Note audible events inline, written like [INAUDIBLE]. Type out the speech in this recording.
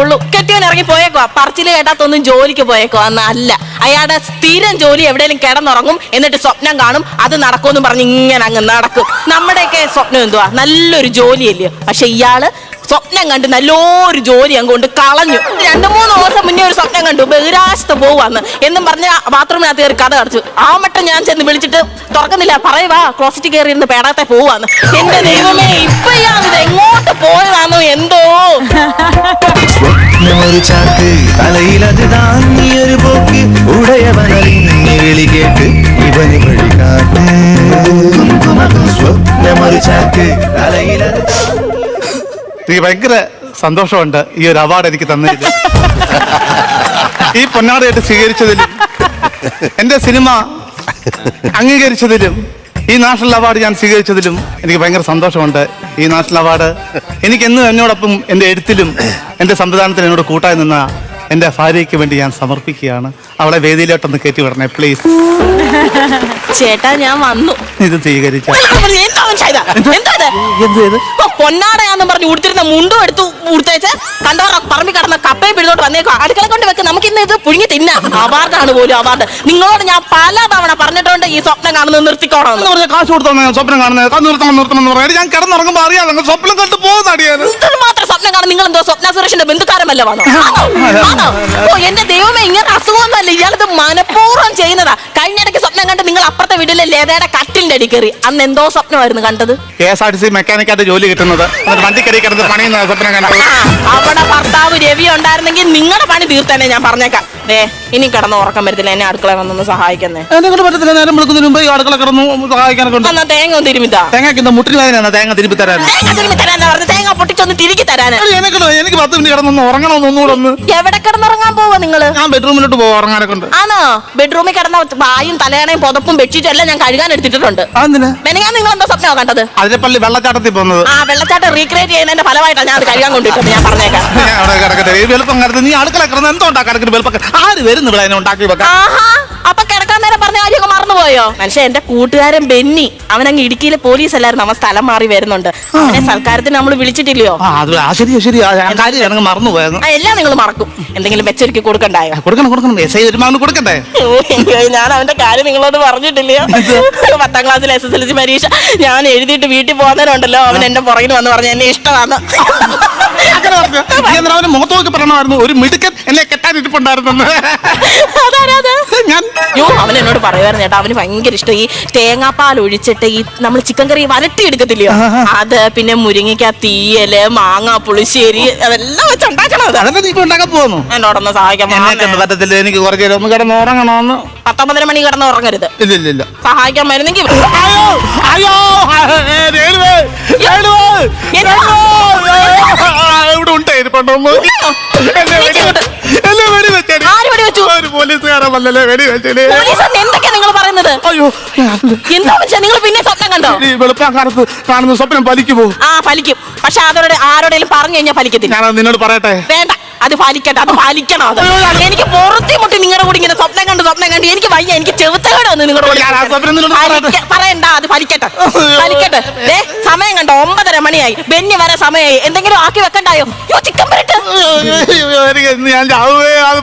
ഉള്ളൂ. കെട്ടിയവൻ ഇറങ്ങി പോയേക്കോ പറച്ചിൽ കേട്ടാത്തൊന്നും ജോലിക്ക് പോയേക്കോ എന്നല്ല അയാളുടെ സ്ഥിരം ജോലി എവിടെയെങ്കിലും കിടന്നുറങ്ങും എന്നിട്ട് സ്വപ്നം കാണും. അത് നടക്കുമെന്ന് പറഞ്ഞ് ഇങ്ങനെ അങ്ങ് നടക്കും. നമ്മുടെയൊക്കെ സ്വപ്നം എന്തുവാ? നല്ലൊരു ജോലിയല്ലയോ പക്ഷെ ഇയാൾ സ്വപ്നം കണ്ട് നല്ലൊരു ജോലി അങ്ങ് കൊണ്ട് കളഞ്ഞു രണ്ടു മൂന്ന് ദിവസം മുന്നേ ഒരു സ്വപ്നം കണ്ടു. ബഹിരാശത്ത് പോവാന്ന് എന്നും പറഞ്ഞ ബാത്റൂമിനകത്ത് കയറി കഥ അടച്ചു ആ മട്ടം ഞാൻ ചെന്ന് വിളിച്ചിട്ട് തുറക്കുന്നില്ല. പറയുവാ ക്ലോസറ്റ് കയറി ഇരുന്ന് പേടാത്തെ പോവാന്ന് എന്റെ ദൈവമേ ഇപ്പൊ ഇയാൾ എങ്ങോട്ട് പോയതാണോ എന്തോ? [LAUGHS] സ്വപ്നമൊരു ചാക്ക്. തലയിൽ അത് താങ്ങിയൊരു പോക്ക്. ഉടയവനറിഞ്ഞ് വിളി കേട്ട് ഇവന് വഴി കാട്ട്. സ്വപ്നമൊരു ചാക്ക്. തലയിലത് എനിക്ക് ഭയങ്കര സന്തോഷമുണ്ട് ഈ ഒരു അവാർഡ് എനിക്ക് തന്നതിൽ. ഈ പൊന്നാടയായിട്ട് സ്വീകരിച്ചതിലും എന്റെ സിനിമ അംഗീകരിച്ചതിലും ഈ നാഷണൽ അവാർഡ് ഞാൻ സ്വീകരിച്ചതിലും എനിക്ക് ഭയങ്കര സന്തോഷമുണ്ട്. ഈ നാഷണൽ അവാർഡ്. എനിക്ക് എന്നും എന്നോടൊപ്പം എന്റെ എഴുത്തിലും എന്റെ സംവിധാനത്തിൽ എന്നോട് കൂട്ടായി നിന്ന എന്റെ ഭാര്യയ്ക്ക് വേണ്ടി ഞാൻ സമർപ്പിക്കുകയാണ്. അവളെ വേദിയിലോട്ടൊന്ന് കയറ്റി വിടണേ പ്ലീസ് ചേട്ടാ ഞാൻ വന്നു. ഇത് സ്വീകരിച്ചു? പൊന്നാടയാന്നും പറഞ്ഞ് ഉടുത്തിരുന്ന മുണ്ടും എടുത്തു ഉടുത്തേച്ച് കണ്ടവർ പറമ്പി കടന്ന കപ്പയും പിടിച്ചോട്ട് വന്നേക്കോ അടുക്കള കൊണ്ട് വെക്ക് നമുക്ക് ഇന്ന് ഇത് പുഴുങ്ങി തിന്നാം. അവാർഡാണ് പോലും അവാർഡ്. നിങ്ങളോട് ഞാൻ പല തവണ പറഞ്ഞിട്ടുണ്ട് ഈ സ്വപ്നം കാണുന്നത് നിർത്തിക്കോണം കാശ് കൊടുത്തോന്ന് സ്വപ്നം കാണുന്നത് അത് നിർത്തണം നിർത്തണം എന്ന് പറയാം. ഞാൻ കിടന്നിറങ്ങുമ്പോ അറിയാം നിങ്ങൾ സ്വപ്നം കണ്ടു പോകുന്ന സ്വപ്നം കാണും നിങ്ങൾ എന്തോ സ്വപ്ന സുരേഷിന്റെ ബന്ധുക്കാരമല്ല വന്നോ? ആണോ? ഓ എന്റെ ദൈവമേ ഇങ്ങനെ അസുഖമൊന്നുമല്ല. ഇയാളിത് മനഃപൂർവം ചെയ്യുന്നതാ. കഴിഞ്ഞിടയ്ക്ക് സ്വപ്നം കണ്ട് നിങ്ങൾ അപ്പുറത്തെ വീട്ടിലെ ലേതയുടെ കട്ടിലിന്റെ അടി കയറി. അന്ന് എന്തോ സ്വപ്നമായിരുന്നു കണ്ടത്? K S R T C മെക്കാനിക്കായിട്ട് ജോലി കിട്ടുന്നത്. കിടന്ന് പണിയുന്ന സ്വപ്നം കണ്ടത്. അവിടെ ഭർത്താവ് രവി ഉണ്ടായിരുന്നെങ്കിൽ നിങ്ങളുടെ തീർത്തന്നെ ഞാൻ പറഞ്ഞേക്കാം. ഏ ഇനി കിടന്ന് ഉറക്കം വരത്തില്ല. എന്നെ അടുക്കള വന്നൊന്ന് സഹായിക്കുന്നേ. എന്തെങ്കിലും പറ്റത്തില്ല. നേരം വിളിക്കുന്നതിന് മുമ്പ് ഈ അടുക്കള കിടന്നു സഹായിക്കാനൊക്കെ ഉണ്ട്. എന്നാ തേങ്ങ ഒന്ന് തിരുമിതാ തേങ്ങയ്ക്ക് മുട്ടിൽ മുട്ടിന് വേദനയാണ്. തേങ്ങ തിരുമ്പി തരാൻ തേങ്ങ തിരുമി തരാന്നാ പറഞ്ഞു. തേങ്ങ പൊട്ടിച്ചൊന്ന് തിരികെ തരാന്. എനിക്ക് എനിക്ക് പത്ത് മിനിറ്റ് കിടന്നൊന്ന് ഉറങ്ങണമെന്ന് ഒന്നുകൂടെ ഒന്ന്. എവിടെ കിടന്നുറങ്ങാൻ പോവാ നിങ്ങൾ? ഞാൻ ബെഡ്റൂമിലോട്ട് പോവാ ഉറങ്ങാനൊക്കെ ഉണ്ട്. ആണോ? ബെഡ്റൂമിൽ കിടന്ന വായും തലയണയും പുതപ്പും ബെഡ്ഷീറ്റും എല്ലാം ഞാൻ കഴുകാൻ എടുത്തിട്ടുണ്ട് അതെന്തിനാ? മെനങ്ങാൻ നിങ്ങൾ എന്താ സ്വപ്നമോ കണ്ടത്? അതിന്റെ പള്ളി വെള്ളച്ചാട്ടത്തിൽ പോകുന്നത്. ആ വെള്ളച്ചാട്ടം റീക്രിയേറ്റ് ചെയ്യുന്നതിന്റെ ഫലമായിട്ടാണ് ഞാൻ അത് കഴുകാൻ കൊണ്ടിട്ടുണ്ട് ഞാൻ പറഞ്ഞേക്കാം. ഞാൻ അവിടെ കിടക്കട്ടെ. കിടന്ന് നീ അടുക്കള കിടന്ന് എന്തോ ആര് വരുന്നു ഇവിടെ ഉണ്ടാക്കി വെക്കാൻ? ആഹാ അപ്പൊ കിടക്കാൻ നേരം പറഞ്ഞ കാര്യമൊക്കെ മറന്നുപോയോ? മനുഷ്യ എന്റെ കൂട്ടുകാരൻ ബെന്നി അവനങ്ങ് ഇടുക്കിയിലെ പോലീസ് അല്ലായിരുന്നു അവൻ സ്ഥലം മാറി വരുന്നുണ്ട്. അവനെ സൽക്കാരത്തിന് നമ്മൾ വിളിച്ചിട്ടില്ലയോ? ആ അത് ആ ശരിയാ ശരിയാ ഞാൻ കാര്യം മറന്നു ആ എല്ലാം നിങ്ങൾ മറക്കും. എന്തെങ്കിലും വെച്ചൊരുക്കി കൊടുക്കണ്ടായോ? കൊടുക്കണം കൊടുക്കണം. എസ് ഐ വരുമാനം കൊടുക്കണ്ടേ അയ്യോ, ഞാൻ അവന്റെ കാര്യം നിങ്ങളോട് പറഞ്ഞിട്ടില്ലയോ പത്താം ക്ലാസ്സിലെ എസ് എസ് എൽ സി പരീക്ഷ ഞാൻ എഴുതിയിട്ട് വീട്ടിൽ പോകുന്നവരുണ്ടല്ലോ. അവൻ എന്റെ പുറകിൽ വന്ന് പറഞ്ഞു എന്നെ ഇഷ്ടമാണ്. [LAUGHS] അങ്ങനെ പറഞ്ഞു. നീ എന്തിനാ അവന്റെ മുഖത്ത് നോക്കി പറയണമായിരുന്നു ഒരു മിടുക്കൻ എന്നെ കെട്ടാൻ ഇരിപ്പുണ്ടായിരുന്നെന്ന്. അതാരാത് ഞാൻ യോ അവൻ എന്നോട് പറയുമായിരുന്നു ചേട്ടാ അവന് ഭയങ്കര ഇഷ്ടം. ഈ തേങ്ങാപ്പാൽ ഒഴിച്ചിട്ട് ഈ നമ്മൾ ചിക്കൻ കറി വരട്ടി എടുക്കത്തില്ലയോ അത് പിന്നെ മുരിങ്ങയ്ക്ക തീയൽ മാങ്ങ പുളിശ്ശേരി അതെല്ലാം വെച്ച് ഉണ്ടാക്കണത് അതൊക്കെ നീ ഇപ്പൊ ഉണ്ടാക്കാൻ പോകുന്നു എന്നോടൊന്ന് സഹായിക്കാൻ എന്നെ പറ്റത്തില്ല എനിക്ക് കുറച്ച് നേരം ഒന്ന് കിടന്ന് ഉറങ്ങണമെന്ന്. പത്തൊമ്പതര മണി കിടന്ന് ഉറങ്ങരുത്. ഇല്ല ഇല്ല ഇല്ല. സഹായിക്കാൻ വരുന്നെങ്കിൽ അയ്യോ അയ്യോ ഏ, രേണുവേ, രേണുവേ, എന്താ? എന്നെ വെടി വെച്ചേടി. ആര് വെടി വെച്ചു? ഒരു പോലീസുകാരൻ വന്നല്ലേ വെടി വെച്ചേടി. പറയുന്നത്? അയ്യോ. എന്താ വെച്ചാ നിങ്ങൾ പിന്നെ സ്വപ്നം കണ്ടോ? ഈ വെളുപ്പാൻ കാലത്ത് കാണുന്ന സ്വപ്നം പലിക്കുമോ ആ പലിക്കും പക്ഷെ അതോടെ ആരോടെങ്കിലും പറഞ്ഞു കഴിഞ്ഞാൽ ഫലിക്കത്തില്ല. ഞാനത് നിന്നോട് പറയട്ടെ? വേണ്ട. അത് പാലിക്കട്ടെ അത് പാലിക്കണം അത്. എനിക്ക് പുറത്തി മുട്ടി നിങ്ങളുടെ കൂടി ഇങ്ങനെ സ്വപ്നം കണ്ട് സ്വപ്നം കണ്ട് എനിക്ക് വയ്യ. എനിക്ക് ചെവുത്തകേട് വന്ന് നിങ്ങളുടെ കൂടി ഞാൻ ആ സ്വപ്നം നിന്നോട് പറയട്ടെ. പറയണ്ട അത് ഫലിക്കട്ടെ. ഫലിക്കട്ടെ. ദേ സമയം കണ്ടോ? ഒമ്പതര മണിയായി. ബെന്നി വരെ സമയമായി. എന്തെങ്കിലും ആക്കി വെക്കണ്ടായോ? യോ ചിക്കൻ എനിക്ക് ഇന്ന് ഞാൻ അത്